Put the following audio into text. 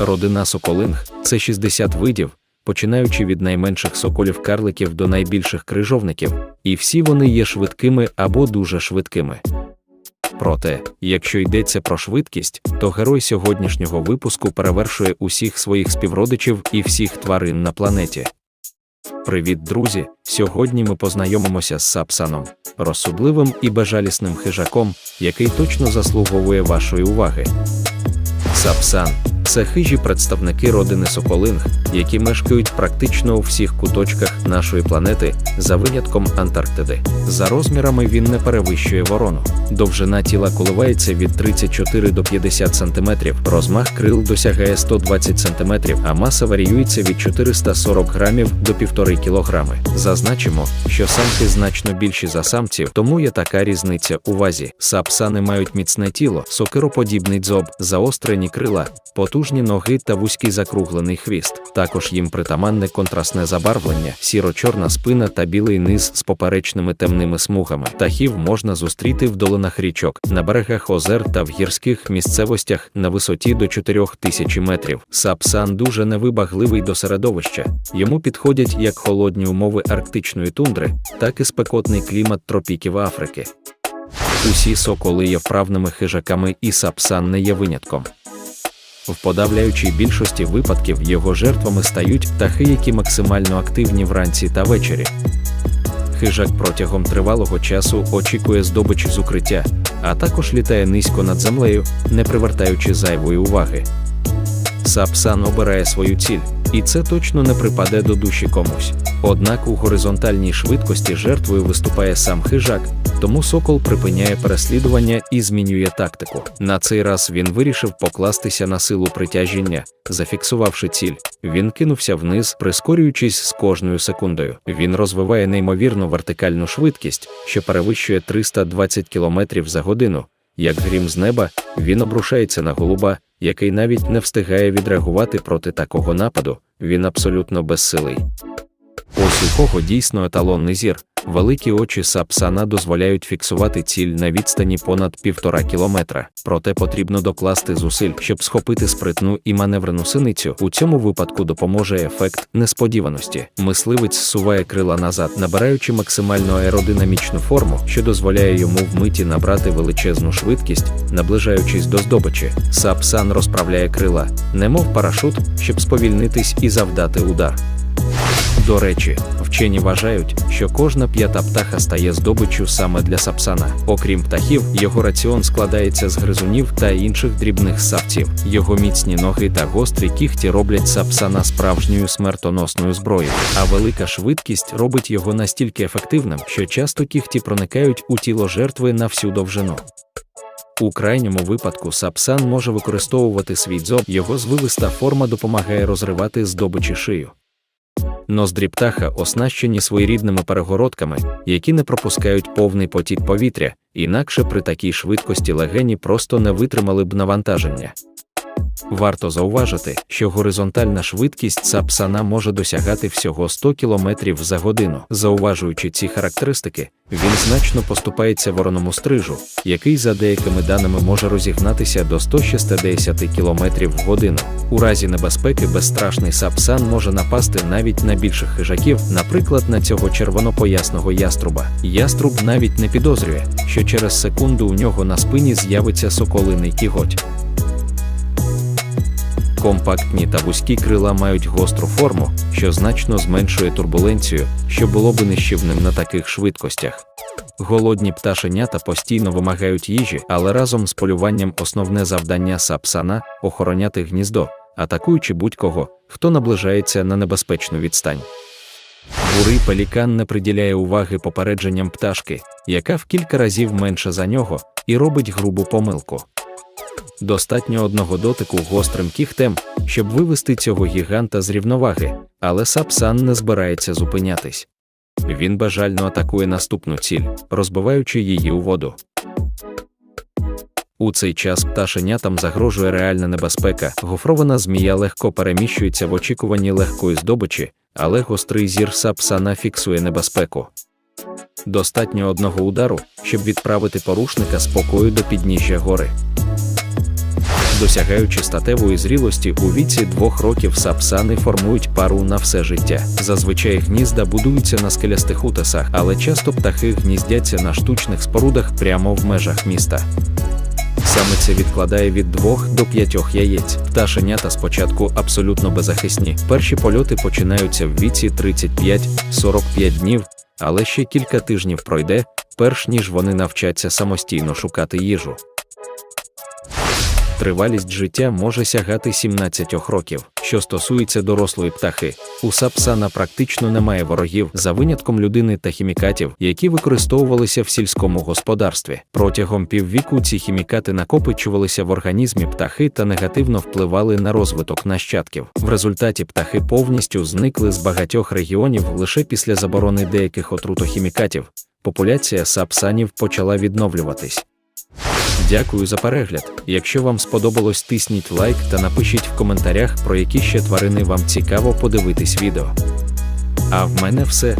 Родина соколинг це 60 видів, починаючи від найменших соколів-карликів до найбільших крижовників, і всі вони є швидкими або дуже швидкими. Проте, якщо йдеться про швидкість, то герой сьогоднішнього випуску перевершує усіх своїх співродичів і всіх тварин на планеті. Привіт, друзі! Сьогодні ми познайомимося з Сапсаном, розсудливим і безжалісним хижаком, який точно заслуговує вашої уваги. Сапсан це хижі представники родини Соколинг, які мешкають практично у всіх куточках нашої планети, за винятком Антарктиди. За розмірами він не перевищує ворону. Довжина тіла коливається від 34 до 50 см, розмах крил досягає 120 см, а маса варіюється від 440 грамів до 1,5 кг. Зазначимо, що самки значно більші за самців, тому є така різниця у вазі. Сапсани мають міцне тіло, сокироподібний дзоб, заострені крила, потужні ноги та вузький закруглений хвіст. Також їм притаманне контрастне забарвлення, сіро-чорна спина та білий низ з поперечними темними смугами. Птахів можна зустріти в долинах річок, на берегах озер та в гірських місцевостях на висоті до 4000 метрів. Сапсан дуже невибагливий до середовища. Йому підходять як холодні умови арктичної тундри, так і спекотний клімат тропіків Африки. Усі соколи є вправними хижаками, і сапсан не є винятком. В подавляючій більшості випадків його жертвами стають птахи, які максимально активні вранці та ввечері. Хижак протягом тривалого часу очікує здобич з укриття, а також літає низько над землею, не привертаючи зайвої уваги. Сапсан обирає свою ціль, і це точно не припаде до душі комусь. Однак у горизонтальній швидкості жертвою виступає сам хижак, тому сокол припиняє переслідування і змінює тактику. На цей раз він вирішив покластися на силу притяжіння, зафіксувавши ціль. Він кинувся вниз, прискорюючись з кожною секундою. Він розвиває неймовірну вертикальну швидкість, що перевищує 320 км за годину. Як грім з неба, він обрушається на голуба, який навіть не встигає відреагувати проти такого нападу. Він абсолютно безсилий. Ось у кого дійсно еталонний зір. Великі очі сапсана дозволяють фіксувати ціль на відстані понад півтора кілометра. Проте потрібно докласти зусиль, щоб схопити спритну і маневрену синицю. У цьому випадку допоможе ефект несподіваності. Мисливець суває крила назад, набираючи максимально аеродинамічну форму, що дозволяє йому вмиті набрати величезну швидкість, наближаючись до здобичі. Сапсан розправляє крила, немов парашут, щоб сповільнитись і завдати удар. До речі, вчені вважають, що кожна п'ята птаха стає здобиччю саме для сапсана. Окрім птахів, його раціон складається з гризунів та інших дрібних савців. Його міцні ноги та гострі кіхті роблять сапсана справжньою смертоносною зброєю, а велика швидкість робить його настільки ефективним, що часто кіхті проникають у тіло жертви на всю довжину. У крайньому випадку сапсан може використовувати свій дзоб, його звивиста форма допомагає розривати здобичі шию. Ноздрі птаха оснащені своєрідними перегородками, які не пропускають повний потік повітря, інакше при такій швидкості легені просто не витримали б навантаження. Варто зауважити, що горизонтальна швидкість сапсана може досягати всього 100 км за годину. Зауважуючи ці характеристики, він значно поступається вороному стрижу, який за деякими даними може розігнатися до 160 км в годину. У разі небезпеки безстрашний сапсан може напасти навіть на більших хижаків, наприклад, на цього червонопоясного яструба. Яструб навіть не підозрює, що через секунду у нього на спині з'явиться соколиний кіготь. Компактні та вузькі крила мають гостру форму, що значно зменшує турбуленцію, що було би нищівним на таких швидкостях. Голодні пташенята постійно вимагають їжі, але разом з полюванням основне завдання сапсана охороняти гніздо, атакуючи будь-кого, хто наближається на небезпечну відстань. Бурий пелікан не приділяє уваги попередженням пташки, яка в кілька разів менша за нього, і робить грубу помилку. Достатньо одного дотику гострим кіхтем, щоб вивести цього гіганта з рівноваги, але сапсан не збирається зупинятись. Він бажально атакує наступну ціль, розбиваючи її у воду. У цей час пташенятам загрожує реальна небезпека. Гофрована змія легко переміщується в очікуванні легкої здобичі, але гострий зір сапсана фіксує небезпеку. Достатньо одного удару, щоб відправити порушника спокою до підніжжя гори. Досягаючи статевої зрілості у віці двох років сапсани формують пару на все життя. Зазвичай гнізда будуються на скелястих утесах, але часто птахи гніздяться на штучних спорудах прямо в межах міста. Саме це відкладає від 2 до 5 яєць. Пташенята спочатку абсолютно беззахисні. Перші польоти починаються в віці 35-45 днів, але ще кілька тижнів пройде, перш ніж вони навчаться самостійно шукати їжу. Тривалість життя може сягати 17 років. Що стосується дорослої птахи, у сапсана практично немає ворогів за винятком людини та хімікатів, які використовувалися в сільському господарстві. Протягом піввіку ці хімікати накопичувалися в організмі птахи та негативно впливали на розвиток нащадків. В результаті птахи повністю зникли з багатьох регіонів лише після заборони деяких отрутохімікатів. Популяція сапсанів почала відновлюватись. Дякую за перегляд. Якщо вам сподобалось, тисніть лайк та напишіть в коментарях, про які ще тварини вам цікаво подивитись відео. А в мене все.